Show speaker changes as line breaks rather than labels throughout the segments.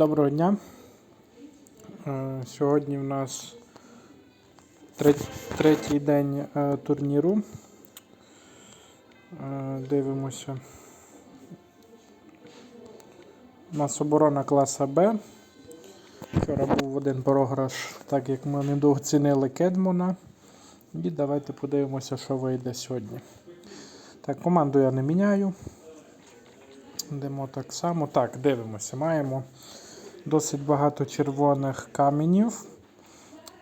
Доброго дня. Е, Сьогодні в нас третій день е, турніру. Е, Дивимося. У нас оборона класа Б. Вчора був один програш, так як ми недооцінили Кедмона. І давайте подивимося, що вийде сьогодні. Так, команду я не міняю. Йдемо так само. Так, дивимося. Маємо досить багато червоних каменів.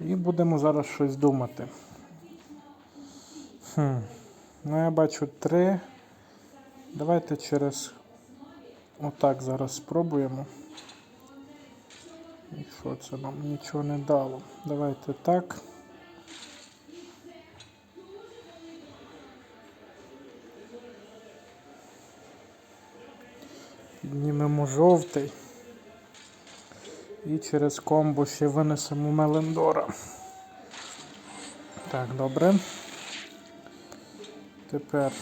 І будемо зараз щось думати. Хм. Ну, я бачу три. Давайте через отак зараз спробуємо. І що це нам нічого не дало? Давайте так. Піднімемо жовтий. І через комбо ще винесемо Мелендора. Так, добре. Тепер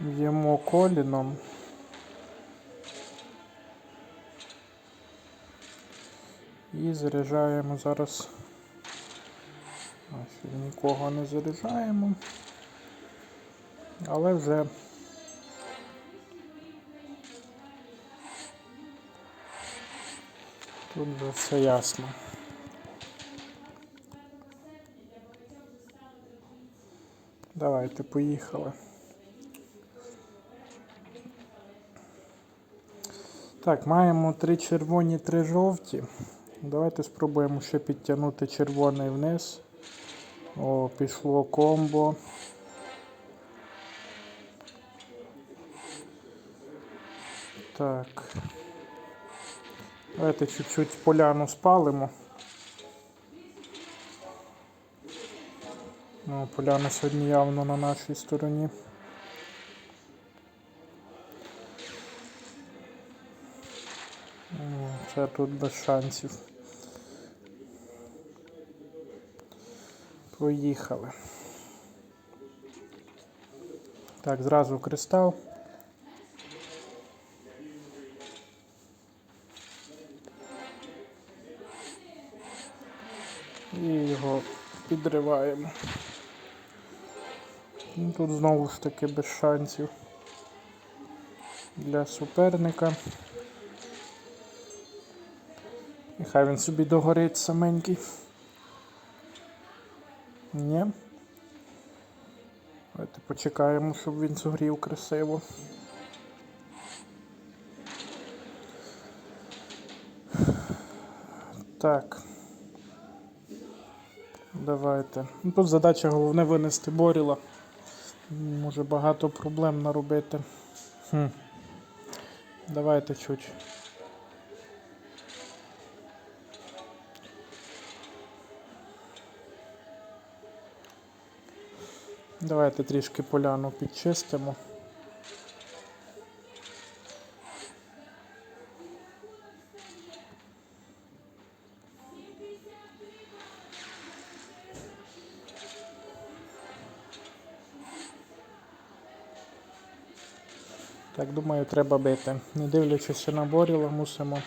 б'ємо коліном. І заряджаємо зараз. Ще нікого не заряджаємо. Але вже Тут все ясно. Давайте поїхали. Так, маємо три червоні, три жовті. Давайте спробуємо ще підтягнути червоний вниз. О, пішло комбо. Так. Давайте чуть-чуть поляну спалимо. Ну, поляна сьогодні явно на нашій стороні. Ну, Це тут без шансів. Поїхали. Так, зразу кристал. І його підриваємо. Ну, Тут знову ж таки без шансів для суперника. І хай він собі догорить саменький. Ні. Давайте почекаємо, щоб він згорів красиво. Так. Давайте. Ну, Тут задача головне винести Боріла. Може багато проблем наробити. Хм. Давайте чуть. Давайте трішки поляну підчистимо. Так, думаю, треба бити. Не дивлячись на Боріла, мусимо.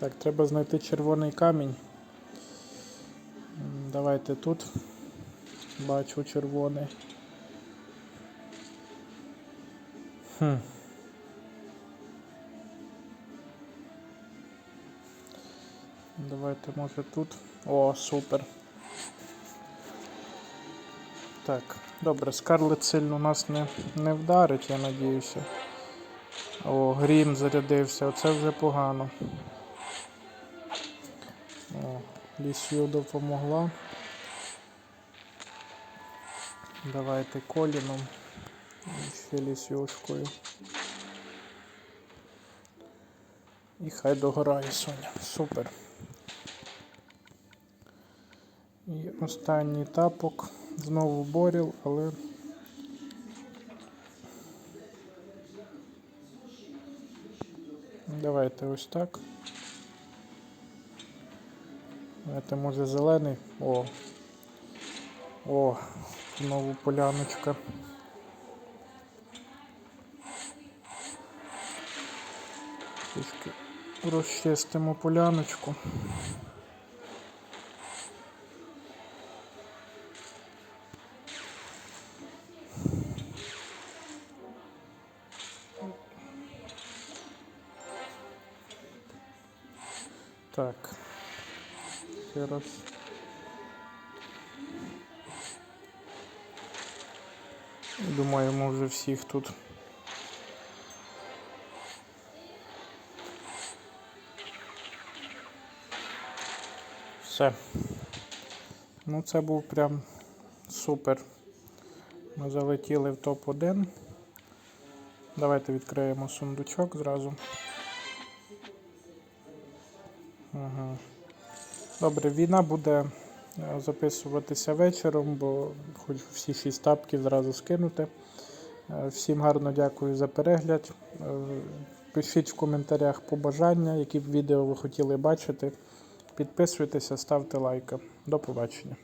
Так, треба знайти червоний камінь. Давайте тут. Бачу червоний. Хм. Давайте може тут. О, супер. Так, добре, Скарлет сильно нас не, не вдарить, я надіюся. О, Грім зарядився, оце вже погано. Лісю допомогла. Давайте коліном. І ще лісюшкою. І хай догорає Соня. Супер. І останній тапок. Знову боріл, але. Давайте ось так. Давайте може зелений. О. О, знову поляночка. Трішки розчистимо поляночку. Так. Ще раз. Думаю, ми вже всіх тут. Все. Ну, це був прям супер. Ми залетіли в топ-1. Давайте відкриємо сундучок зразу. Добре, війна буде е, записуватися вечором, бо хочу всі шість тапків зразу скинути. Е, Всім гарно дякую за перегляд. Е, Пишіть в коментарях побажання, які б відео ви хотіли бачити. Підписуйтеся, ставте лайки. До побачення.